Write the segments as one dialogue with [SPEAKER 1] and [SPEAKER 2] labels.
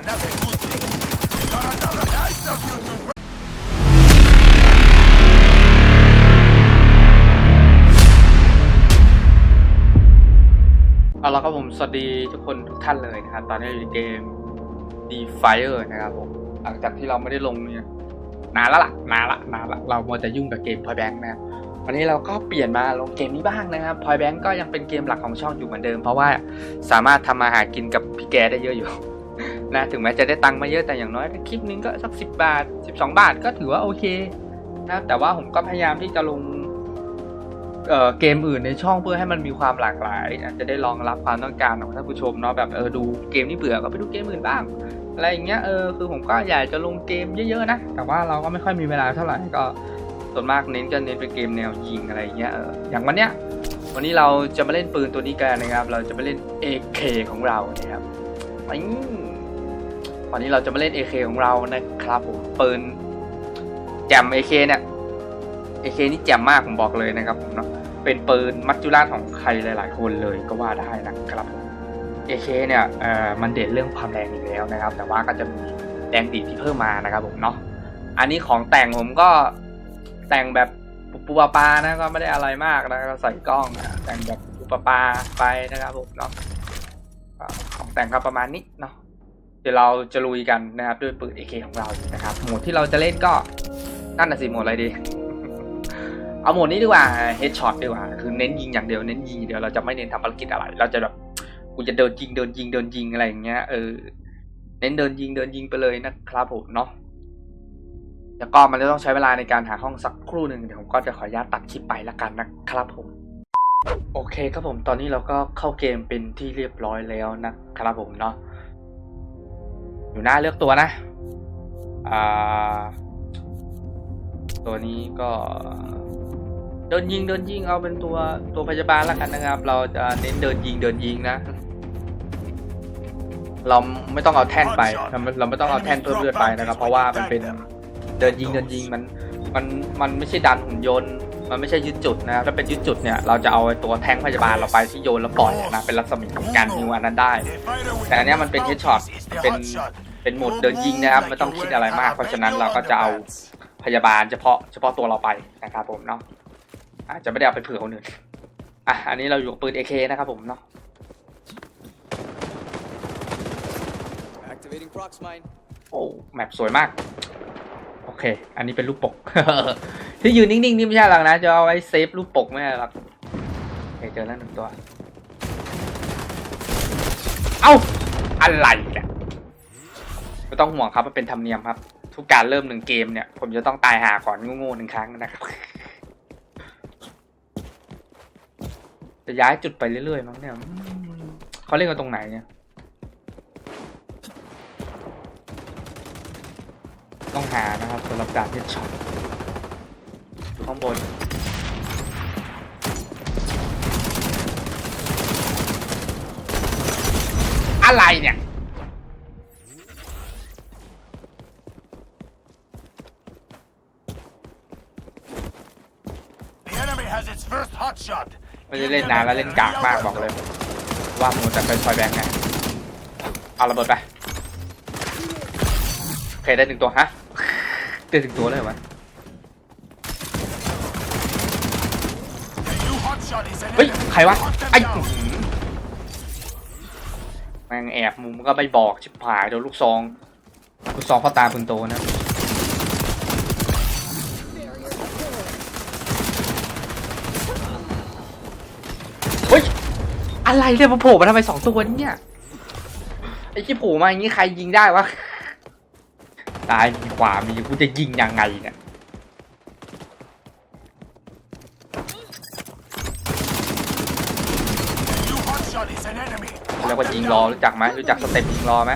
[SPEAKER 1] เอาละครับผมสวัสดีทุกคนทุกท่านเลยนะครับ ตอนนี้อยู่ในเกม d e f i r e นะครับผม หลังจากที่เราไม่ได้ลงเนี่ยนานแล้วล่ะนานละนานละเรามัวแต่ยุ่งกับเกม Point Bank นะครับวันนี้เราก็เปลี่ยนมาลงเกมนี้บ้างนะครับ Point Bank ก็ยังเป็นเกมหลักของช่องอยู่เหมือนเดิม เพราะว่าสามารถทำมาหากินกับพี่แกได้เยอะอยู่ นะถึงแม้จะได้ตังค์มาเยอะแต่อย่างน้อยคลิปนึงก็สักสิบาท 12 บาทก็ถือว่าโอเคนะแต่ว่าผมก็พยายามที่จะลงเเกมอื่นในช่องเพื่อให้มันมีความหลากหลายจะได้รองรับความต้องการของท่านผู้ชมเนาะแบบเออดูเกมที่เบื่อก็ไปดูเกมอื่นบ้างอะไรอย่างเงี้ยเออคือผมก็อยากจะลงเกมเยอะๆนะแต่ว่าเราก็ไม่ค่อยมีเวลาเท่าไหร่ก็ส่วนมากเน้นก็เน้นเป็นเกมแนวยิงอะไรอย่างเงี้ยเอออย่างวันเนี้ยวันนี้เราจะมาเล่นปืนตัวนี้กันนะครับ เราจะมาเล่น AK ของเรานะครับอืม วันนี้เราจะมาเล่น AK ของเรานะครับผมปืนแจม AK เนี่ย AK นี่แจมมากผมบอกเลยนะครับผมเนาะเป็นปืนมัจจุราชของใครหลาย ๆ คนเลยก็ว่าได้นะครับผม AK เนี่ยเอ่อมันเด่นเรื่องความแรงอยู่แล้วนะครับ แต่ว่าก็จะมีแรงดีดที่เพิ่มมานะครับผมเนาะอันนี้ของแต่งผมก็แต่งแบบปุบปะปานะก็ไม่ได้อะไรมากนะก็ใส่กล้องแต่งแบบปุบปะปาไปนะครับผมเนาะของแต่งก็ประมาณนี้เนาะ เดี๋ยวเราจะลุยกันนะครับด้วยปืน AK ของเรานะครับโหมดที่เราจะเล่นก็นั่นน่ะสิโหมดอะไรดี เอาโหมดนี้ดีกว่า headshot ดีกว่า คือเน้นยิงอย่างเดียวเน้นยิงอย่างเดียวเราจะไม่เน้นทำภารกิจอะไร เราจะแบบกูจะเดินยิงเดินยิงเดินยิงอะไรอย่างเงี้ยเออเน้นเดินยิงเดินยิงไปเลยนะครับผมเนาะแล้วก็มันจะต้องใช้เวลาในการหาห้องสักครู่หนึ่งเดี๋ยวผมก็จะขออนุญาตตัดคลิปไปละกันนะครับผม โอเคครับผมตอนนี้เราก็เข้าเกมเป็นที่เรียบร้อยแล้วนะครับผมเนาะ อยู่หน้าเลือกตัวนะ อ่า ตัวนี้ก็เดินยิงเดินยิงเอาเป็นตัวตัวพยาบาลแล้วกันนะครับ เราจะเน้นเดินยิงเดินยิงนะ เราไม่ต้องเอาแท่นไป เราไม่ต้องเอาแท่นเพิ่มเลือดไปนะครับ เพราะว่ามันเป็นเดินยิงเดินยิงมันมันมันไม่ใช่ดันหุ่นยนต์ มันไม่ใช่ยึดจุดนะครับถ้าเป็นยึดจุดเนี่ยเราจะเอาไอ้ตัวแท้งพยาบาลเราไปที่โยนแล้วปล่อยนะเป็นรัศมีของการฮิวอันนั้นได้ แต่อันเนี้ยมันเป็น headshot เป็นเป็นโหมดเดินยิงนะครับไม่ต้องคิดอะไรมาก เพราะฉะนั้นเราก็จะเอาพยาบาลเฉพาะเฉพาะตัวเราไปนะครับผมเนาะอาจจะไม่ได้เอาไปเผื่อคนอื่นอะอันนี้เราอยู่กับปืน AK นะครับผมเนาะ
[SPEAKER 2] Activating prox mine.
[SPEAKER 1] โอ้แมปสวยมาก โอเค อันนี้เป็นรูปปก ที่ยืนนิ่งๆนี่ไม่ใช่หรอกนะ จะเอาไว้เซฟรูปปกไม่ใช่หรอกโอเคเจอแล้วหนึ่งตัว เอ้า อะไรเนี่ยไม่ต้องห่วงครับ มันเป็นธรรมเนียมครับ ทุกการเริ่มหนึ่งเกมเนี่ย ผมจะต้องตายหาก่อนโง่ๆหนึ่งครั้งนะครับ จะย้ายจุดไปเรื่อยๆมั้งเนี่ยเขาเล่นกันตรงไหนเนี่ย ต้อง หานะครับสำหรับการเฮดช็อตอยู่ข้างบนอะไรเนี่ย
[SPEAKER 3] The enemy has its first hot shot.
[SPEAKER 1] ไม่ได้เล่นนานแล้วเล่นกากมากบอกเลย ว่ามูแต่เป็นคอยแบงค์ไงเอาระเบิดไป โอเคได้หนึ่งตัวฮะ ได้ถึงตัวเลยเหรอวะ เฮ้ย ใครวะ ไอ้แม่งแอบมุมก็ไม่บอกชิบหายโดนลูกซอง ลูกซองพ่อตาคุณโตนะเฮ้ย อะไรเนี่ยมโผล่มาทำไมสองตัวเนี่ย ไอ้ที่โผล่มาอย่างนี้ใครยิงได้วะ ตายมีขวามีกูจะยิงยังไงเนี่ย
[SPEAKER 3] The new hot shot is an enemy.
[SPEAKER 1] เรียกว่ายิงรอรู้จักไหมรู้จักสเต็ปยิงรอไหม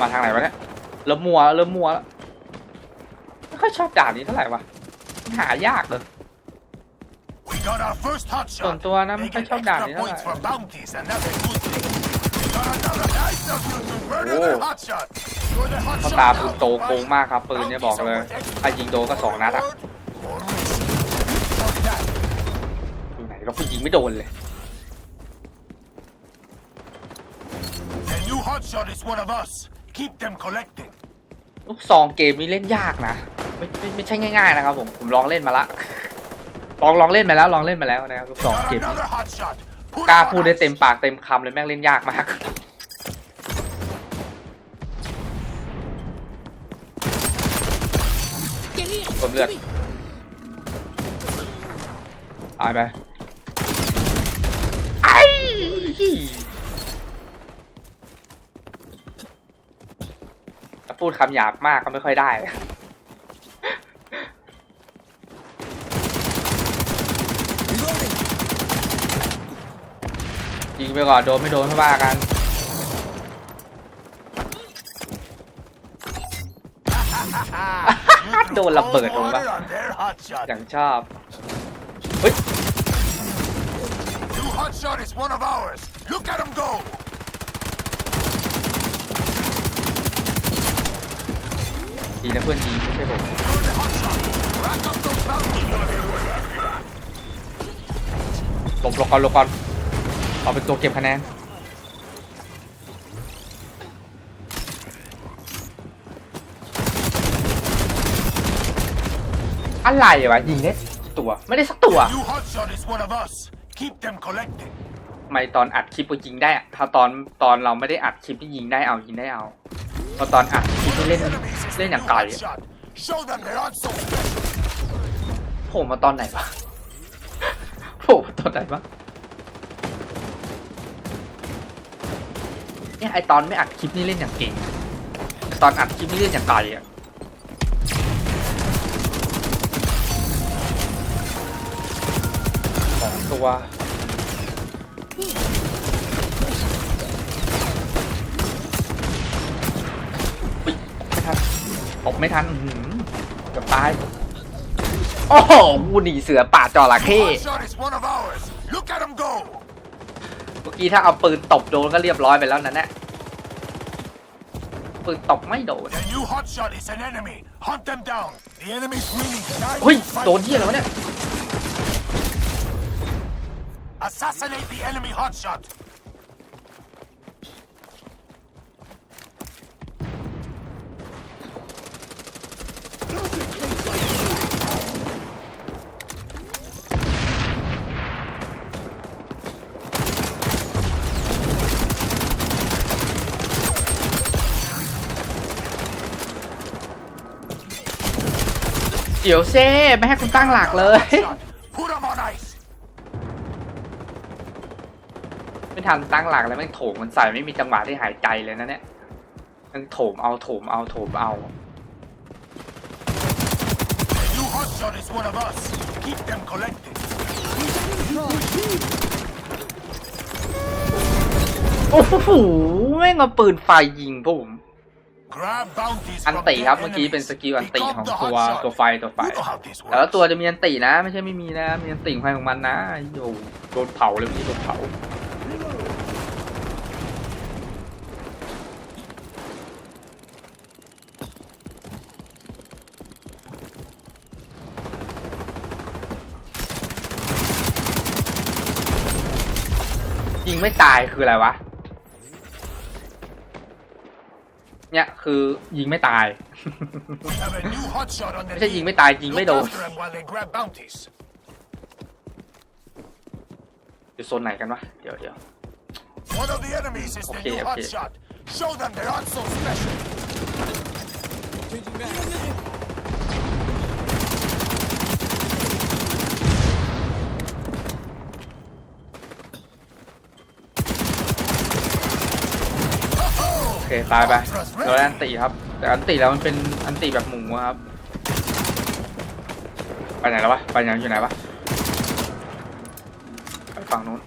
[SPEAKER 1] มาทางไหนวะเนี่ยเริ่มมัวเริ่มมัวแล้วไม่ค่อยชอบด่านนี้เท่าไหร่วะหายากเลย
[SPEAKER 3] got our first hot
[SPEAKER 1] ส่วน
[SPEAKER 3] shot.
[SPEAKER 1] ตัวนะ They ไม่ค่อย
[SPEAKER 3] get
[SPEAKER 1] ชอบด่า
[SPEAKER 3] extra
[SPEAKER 1] เลยเท่าไหร่
[SPEAKER 3] points for bounties, and that's a good thing. We got another nice of you to murder their โอ้ hot shot. You're the hot
[SPEAKER 1] เขา
[SPEAKER 3] shot
[SPEAKER 1] ตาปืน now, โตโกง Levi. มากครับ ปืนเนี่ยบอกเลยถ้ายิงโดนก็สองนัดอะ
[SPEAKER 3] Or
[SPEAKER 1] mission. Or that. ดูไหนเราก็ยิงไม่โดนเลย
[SPEAKER 3] The new hot shot is one of us. Keep them collecting.
[SPEAKER 1] ลูกซองเกมนี้เล่นยากนะ ไม่ไม่ไม่ใช่ง่ายๆนะครับผม ผมลองเล่นมาละ ลองลองเล่นมาแล้วลองเล่นมาแล้วนะครับลูกซอง
[SPEAKER 3] Got
[SPEAKER 1] เกมนี้
[SPEAKER 3] another hotshot. Put
[SPEAKER 1] กล้า
[SPEAKER 3] on
[SPEAKER 1] พูดได้
[SPEAKER 3] ice.
[SPEAKER 1] เต็มปากเต็มคำเลยแม่งเล่นยากมากผมเลือดตายไปไอ้ถ้าพูดคำหยาบมากก็ไม่ค่อยได้ งไปก่อนโดนไม่โดนไม่ว่ากัน
[SPEAKER 3] You
[SPEAKER 1] โดนระเบิด
[SPEAKER 3] threw
[SPEAKER 1] ลง
[SPEAKER 3] cold
[SPEAKER 1] ปะ
[SPEAKER 3] water on their hotshot.
[SPEAKER 1] อย่างชอบเฮ้ย
[SPEAKER 3] New hotshot is one of ours. Look at them go.
[SPEAKER 1] ดีนะเพื่อนยิงไม่ใช่ผม
[SPEAKER 3] You're the hotshot. Rack up those bounties.
[SPEAKER 1] หลบหลบก่อนหลบก่อน เอาเป็นตัวเก็บคะแนนอะไรวะยิงได้ตัวไม่ได้สักตัว
[SPEAKER 3] New hotshot is one of us. Keep them collecting.
[SPEAKER 1] ทำไมตอนอัดคลิปก็ยิงได้อะถ้าตอนตอนเราไม่ได้อัดคลิปที่ยิงได้เอายิงได้เอาพอตอนอัดคลิปที่เล่น
[SPEAKER 3] Enemies is
[SPEAKER 1] เล่น
[SPEAKER 3] the
[SPEAKER 1] อย่าง
[SPEAKER 3] new
[SPEAKER 1] ไกลอะ
[SPEAKER 3] hotshot. Show them they aren't so special.
[SPEAKER 1] โผล่มาตอนไหนวะ โผล่มาตอนไหนวะ เนี่ยไอตอนไม่อัดคลิปนี่เล่นอย่างเก่งแต่ตอนอัดคลิปนี่เล่นอย่างไกลอะสองตัวอุ๊ยไม่ทันตบไม่ทันอื้อหือเกือบตาย โอ้โหวูหนีเสือป่าจระเข้ มื่อกี้ถ้าเอาปืนตบโดนก็เรียบร้อยไปแล้วนั่นแหละปืนตบไม่โดน
[SPEAKER 3] The new hotshot is an enemy. Hunt them down. The enemy's winning. Time
[SPEAKER 1] เฮ้ย
[SPEAKER 3] to fight.
[SPEAKER 1] โดนที่อะไรวะเนี่ย
[SPEAKER 3] Assassinate the enemy hotshot.
[SPEAKER 1] เดี๋ยวเซ่ไม่ให้คุณตั้งหลักเลย
[SPEAKER 3] Hotshot. Put them on ice.
[SPEAKER 1] ไม่ทันตั้งหลักเลยแม่งโถมมันใส่ไม่มีจังหวะที่หายใจเลยนะเนี่ยแมันโถมเอาโถมเอาโถมเอา
[SPEAKER 3] The new hotshot is one of us. Keep them collecting.
[SPEAKER 1] โอ้โหแม่งเอาปืนไฟยิงผม
[SPEAKER 3] Grab bounties
[SPEAKER 1] อัน
[SPEAKER 3] from
[SPEAKER 1] ติ
[SPEAKER 3] dead
[SPEAKER 1] ครับเมื่อกี้
[SPEAKER 3] enemies.
[SPEAKER 1] เป็นสกิลอันติ
[SPEAKER 3] Pick up
[SPEAKER 1] ของ
[SPEAKER 3] the
[SPEAKER 1] ตัว
[SPEAKER 3] hotshot.
[SPEAKER 1] ตัวไฟตัวไฟ
[SPEAKER 3] You know how this
[SPEAKER 1] แต่ละ
[SPEAKER 3] works.
[SPEAKER 1] ตัวจะมีอันตินะ ไม่ใช่ไม่มีนะมีอันติของใครของมันนะโยโดนเผาเลยเมื่อกี้โดนเผายิงไม่ตายคืออะไรวะ เนี่ยคือยิงไม่ตาย ไม่ใช่ยิงไม่ตายยิงไม่โดนอยู่โซนไหนกันวะ เดี๋ยวเดี๋ยว
[SPEAKER 3] โอเค
[SPEAKER 1] โอเค ตายไปเราได้อันติครับ แต่อันติแล้วมันเป็นอันติแบบหมูอะครับ ไปไหนแล้ววะ ไปไหนอยู่ไหนวะ ไปฝั่งนู้น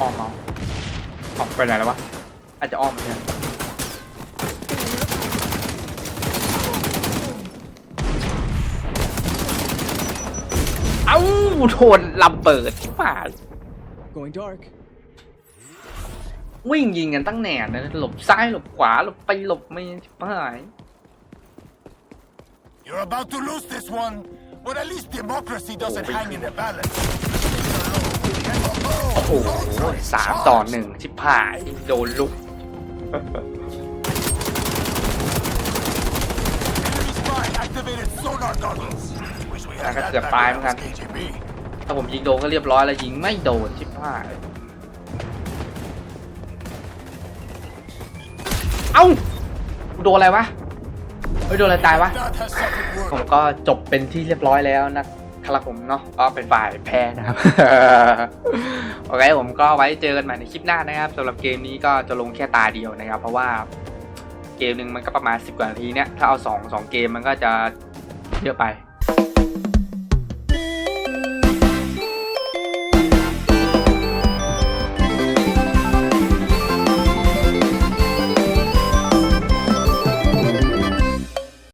[SPEAKER 1] อ้อมเอาออกไปไหนแล้ววะ อาจจะอ้อมเหมือน กันเอ้าโทนระเบิดที่ป่า
[SPEAKER 4] Going dark.
[SPEAKER 1] วิ่งยิงกันตั้งแหนนนะหลบซ้ายหลบขวาหลบไปหลบไม่ชิบหาย
[SPEAKER 3] You're about to lose this one, but at least democracy doesn't hang in the balance.
[SPEAKER 1] โอ้โหสามต่อหนึ่งชิบหายโดนลุก
[SPEAKER 3] Enemy spy activated sonar goggles. Wish we had
[SPEAKER 1] Agak
[SPEAKER 3] that
[SPEAKER 1] siap
[SPEAKER 3] back
[SPEAKER 1] time
[SPEAKER 3] when I
[SPEAKER 1] kan.
[SPEAKER 3] was KGB.
[SPEAKER 1] ถ้าผมยิงโดนก็เรียบร้อยแล้วยิงไม่โดนชิบหายเอ้าโดนอะไรวะเฮ้ยโดนอะไรตายวะ ผมก็จบเป็นที่เรียบร้อยแล้วนะครับผมเนาะก็เป็นฝ่ายแพ้นะครับ โอเคผมก็ไว้เจอกันใหม่ในคลิปหน้านะครับสำหรับเกมนี้ก็จะลงแค่ตาเดียวนะครับ เพราะว่าเกมหนึ่งมันก็ประมาณ 10 กว่านาทีเนี่ยถ้าเอา 2 2 เกมมันก็จะเยอะไป